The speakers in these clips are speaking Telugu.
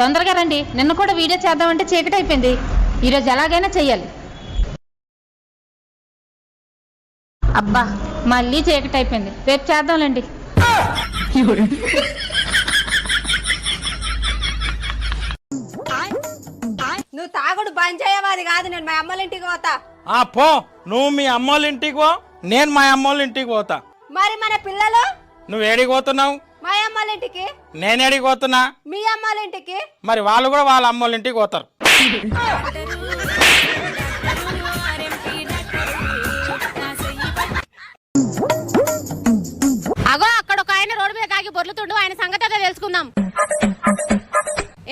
తొందరగా రండి. నిన్న కూడా వీడియో చేద్దామంటే చీకటి అయిపోయింది. ఈరోజు ఎలాగైనా చెయ్యాలి. అబ్బా మళ్ళీ చీకటి అయిపోయింది. రేపు చేద్దాంలేండి. నువ్వు తాగుడు బంద్ చేయవాది కాదు. నేను మా అమ్మల ఇంటికి పోతా. ఆ పో. నువ్వు మీ అమ్మోళ్ళ ఇంటికి పో. నేను మా అమ్మోళ్ళ ఇంటికి పోతా. మరి మన పిల్లలు? నువ్వు ఏడికి పోతున్నావు? మా అమ్మల ఇంటికి నేను ఏడికి పోతున్నా. మీ అమ్మల ఇంటికి మరి వాళ్ళు కూడా వాళ్ళ అమ్మోళ్ళ ఇంటికి పోతారు. అగో అక్కడ ఒక ఆయన రోడ్డు మీద కాగి బొర్లుతుండు. ఆయన సంగతి అయితే తెలుసుకుందాం.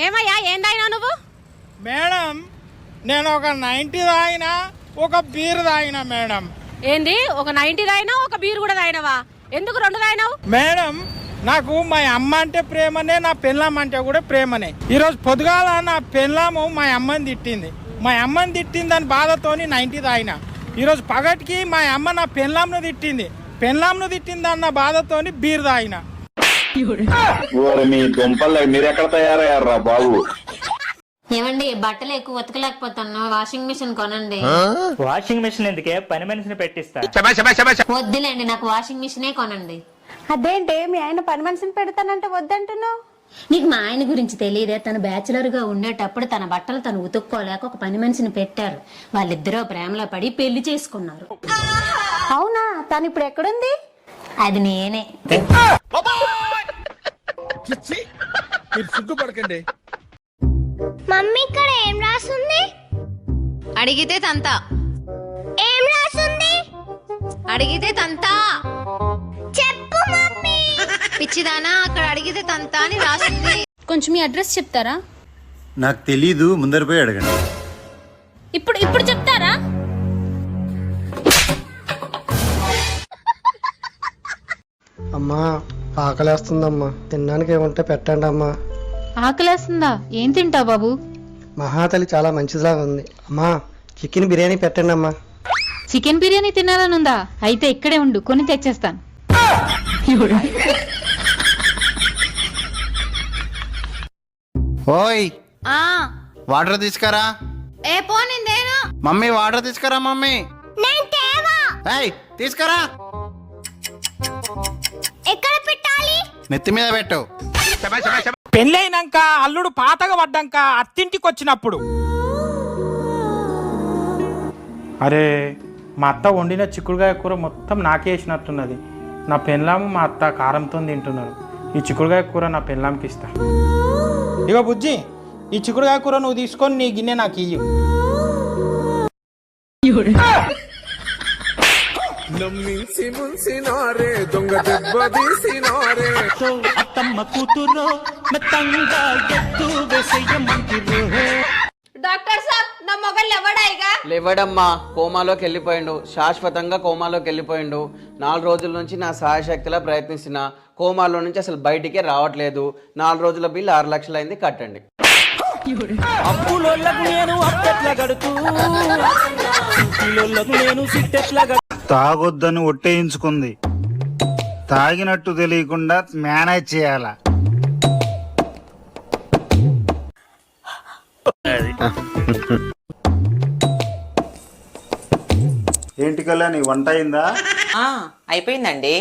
ఏమయ్యా ఏం తాగినా నువ్వు? మేడం నేను ఒక నైంటీ తాగినా ఒక బీర్ తాగినా మేడం. ఏంది? ఒక నైన్టీ తాగినావు ఒక బీర్ కూడా తాగినవా? ఎందుకు రెండు తాగినావు? మేడం నాకు మా అమ్మ అంటే ప్రేమనే నా పెళ్ళాం అంటే కూడా ప్రేమనే. ఈరోజు పొద్దుగాల నా పెళ్ళాము మా అమ్మని తిట్టింది. మా అమ్మని తిట్టిందని బాధతోని నైంటీ తాగిన. ఈరోజు పగటికి మా అమ్మ నా పెళ్ళాంను తిట్టింది. పెళ్ళాంను తిట్టింది అన్న బాధతోని బీర్ తాగిన. ఓరి మీ దుంపలు మీరు ఎక్కడ తయారయ్యారా బాబు? ఏమండి బట్టలు ఎక్కువ ఉతకలేకపోతున్నా. వాషింగ్ మిషన్ కొనండి. వాషింగ్ మెషిన్ ఎందుకే? పని మనిషిని పెట్టిస్తా. వద్దులేండి నాకు వాషింగ్ మిషనే కొనండి. అదేంటి మీ ఆయన పని మనిషిని పెడతానంటే వద్దంటున్నావు? నీకు మా ఆయన గురించి తెలియదే తను బ్యాచులర్గా ఉండేటప్పుడు తన బట్టలు తను ఉతుక్కోలేక ఒక పని మనిషిని పెట్టారు. వాళ్ళిద్దరూ ప్రేమలో పడి పెళ్ళి చేసుకున్నారు. అవునా? తను ఇప్పుడు ఎక్కడుంది? అది నేనే. మీరు సిగ్గుపడకండి. మమ్మీ ఇక్కడ ఏం రాస్తుంది అడిగితే తంత. ఏం రాస్తుంది అడిగితే తంత. పిచ్చిదానా అక్కడ అడిగితే తంత అని రాసింది. కొంచెం మీ అడ్రస్ చెప్తారా? నాకు తెలీదు ముందర పోయి అడగండి. ఇప్పుడు ఇప్పుడు చెప్తారా? అమ్మా ఆకలేస్తుందమ్మా. తినడానికి ఏముంటే పెట్టండి అమ్మా. ఆకలేస్తుందా? ఏం తింటావు బాబు? మహాతలి చాలా మంచిదిలా ఉంది. అమ్మా చికెన్ బిర్యానీ పెట్టండి అమ్మా. చికెన్ బిర్యానీ తినాలనుందా అయితే ఇక్కడే ఉండు కొని తెచ్చేస్తాను. ఓయ్ ఆ. వాటర్ తీసుకురా. ఏ పోనిందేను మమ్మీ వాటర్ తీసుకురా మమ్మీ. నేను తేవా. ఏయ్ తీసుకురా. ఎక్కడ పెట్టాలి? నెత్తి మీద పెట్టు. పెళ్ళైనాక అల్లుడు పాతగా పడ్డాక అత్తింటికి వచ్చినప్పుడు. అరే మా అత్త వండిన చిక్కుడుగాయ కూర మొత్తం నాకే వేసినట్టున్నది. నా పెళ్ళాము మా అత్త కారంతో తింటున్నారు. ఈ చిక్కుడుగాయ కూర నా పెళ్ళాంకి ఇస్తా. ఇగో బుజ్జి ఈ చిక్కుడుగాయ కూర నువ్వు తీసుకొని నీ గిన్నె నాకు ఇయ్యు. డాక్టర్ సాబ్ నా మొగలు ఎవడాయిగా? లేవడమ్మా కోమాలోకి వెళ్ళిపోయిండు. శాశ్వతంగా కోమాలోకి వెళ్ళిపోయిండు. నాలుగు రోజుల నుంచి నా సహాయశక్తిలా ప్రయత్నిస్తున్నా. కోమాలో నుంచి అసలు బయటికే రావట్లేదు. నాలుగు రోజుల బిల్లు ఆరు లక్షలు అయింది కట్టండి తాగొద్దని ఒట్టేయించుకుంది. తాగినట్టు తెలియకుండా మేనేజ్ చేయాల? ఏంటి కళ్యాణి వంట అయిందా? అయిపోయిందండి.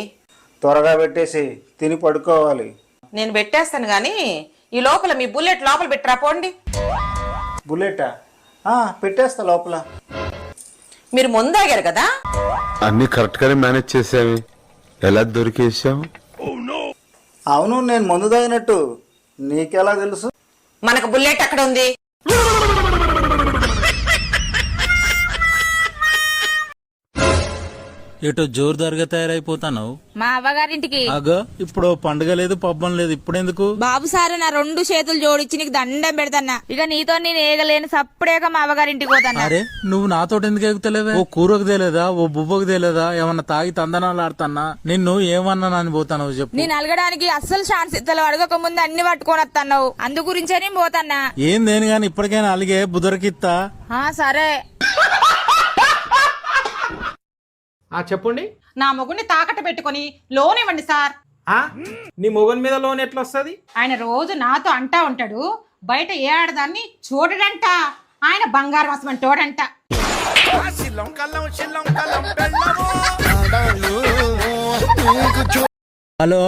త్వరగా పెట్టేసి తిని పడుకోవాలి. నేను పెట్టేస్తాను కానీ ఈ లోపల మీ బుల్లెట్ లోపల పెట్టరా పోండి. బుల్లెటా? ఆ, పెట్టేస్తా లోపల. మీరు ముందాగారు కదా? అన్ని కరెక్ట్ గానే మేనేజ్ చేసావి ఎలా దొరికేసాం అవును నేను మందు తాగినట్టు. నీకెలా తెలుసు? మనకు బుల్లెట్ అక్కడ ఉంది? Ha ha ha ha! ఎటో జోరుదారుగా తయారైపోతాను మా అవ్వగారింటికి. అగో ఇప్పుడు పండుగ లేదు పబ్బం లేదు ఇప్పుడు ఎందుకు బాబు సారు నా రెండు చేతులు జోడించి నీకు దండం పెడతాన్నా. ఇక నీతో నేను ఏగలేను సప్పుడేక మా అవ్వగారింటికి పోతాన్నా. అరే నువ్వు నాతో ఎందుకు ఎగుతలేవే ఓ కూరకు తేలేదా? ఓ బువ్వకు తేలేదా? ఏమన్నా తాగి తందనాలు ఆడుతానా నిన్ను ఏమన్నా అని పోతాను చెప్పు. నేను అలగడానికి అస్సలు ఛాన్స్ ఇత్తలు అడగక ముందు అన్ని పట్టుకొని వస్తున్నావు అందు గురించే నేను పోతాన్నా. ఏం దేని గాని ఇప్పటికైనా అలిగే బుదరకిత్తా? ఆ, సరే. ఆ చెప్పండి. నా మొగుడిని తాకట్టు పెట్టుకొని లోన్ ఇవ్వండి సార్. ఆ? నీ మొగన్ మీద లోన్ ఎట్లా వస్తుంది ఆయన రోజు నాతో అంటా ఉంటాడు. బయట ఏ ఆడదాన్ని చూడడంట. ఆయన బంగారు వసమని తోడంట. హలో.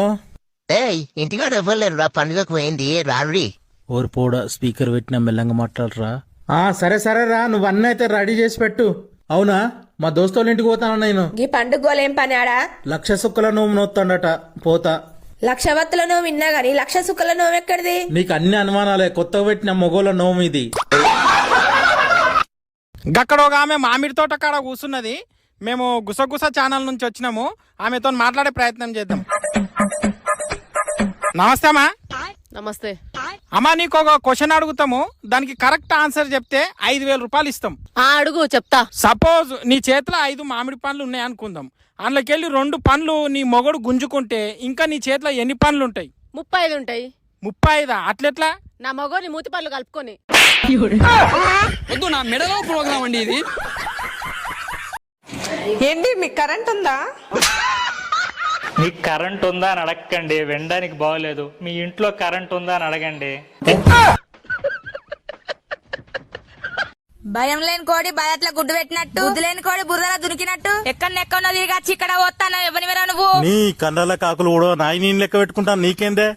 ఇంటికాడ ఇవ్వలేరు రా పండుగకు పోయింది. రాడి ఓరు పోడ స్పీకర్ పెట్టిన మెల్లంగా మాట్లాడరా? ఆ సరే సరే రా. నువ్వు అన్నీ అయితే రెడీ చేసి పెట్టు. అవునా? మా దోస్తుల ఇంటికి పోతాను నేను? ఈ పండుగ ఏం పని ఆడా? లక్ష సుక్కల నువ్వు నోత్తాడట పోతా. లక్షవత్తుల నోము విన్నా గాని లక్ష సుక్కల నోము ఎక్కడిది? నీకు అన్ని అనుమానాలే కొత్తగా పెట్టిన మొగోళ్ళ నోము ఇది. గక్కడ ఒక ఆమె మామిడి తోట కాడ కూర్చున్నది మేము గుసగుస ఛానల్ నుంచి వచ్చినాము. ఆమెతో మాట్లాడే ప్రయత్నం చేద్దాం. నమస్తే అమ్మా. నమస్తే. అమ్మా నీకు ఒక క్వశ్చన్ అడుగుతాము. దానికి కరెక్ట్ ఆన్సర్ చెప్తే ఐదు వేల రూపాయలు ఇస్తాం. ఆ అడుగు చెప్తా. సపోజ్ నీ చేతిలో ఐదు మామిడి పండ్లు ఉన్నాయి అనుకుందాం. అందులోకెళ్ళి రెండు పండ్లు నీ మొగడు గుంజుకుంటే ఇంకా నీ చేతిలో ఎన్ని పండ్లు ఉంటాయి? ముప్పై ఐదు ఉంటాయి. ముప్పై ఐదా? అట్లెట్లా? నా మగోని మూతి పళ్ళు కలుపుకొని. ఏంటి మీకు కరెంట్ ఉందా? మీకు కరెంట్ ఉందా అని అడగండి వినడానికి బాగోలేదు. మీ ఇంట్లో కరెంట్ ఉందా అని అడగండి. భయం లేని కోడి భయట్ల గుడ్డు పెట్టినట్టు బుద్ధి లేని కోడి బురదలా దునికినట్టు. ఎక్కడ ఎక్కడో తిరిగి వచ్చి ఇక్కడ వస్తాను ఎవరి నువ్వు? నీ కండల కాకులు కూడా నాయి నేను లెక్క పెట్టుకుంటాను. నీకేందే?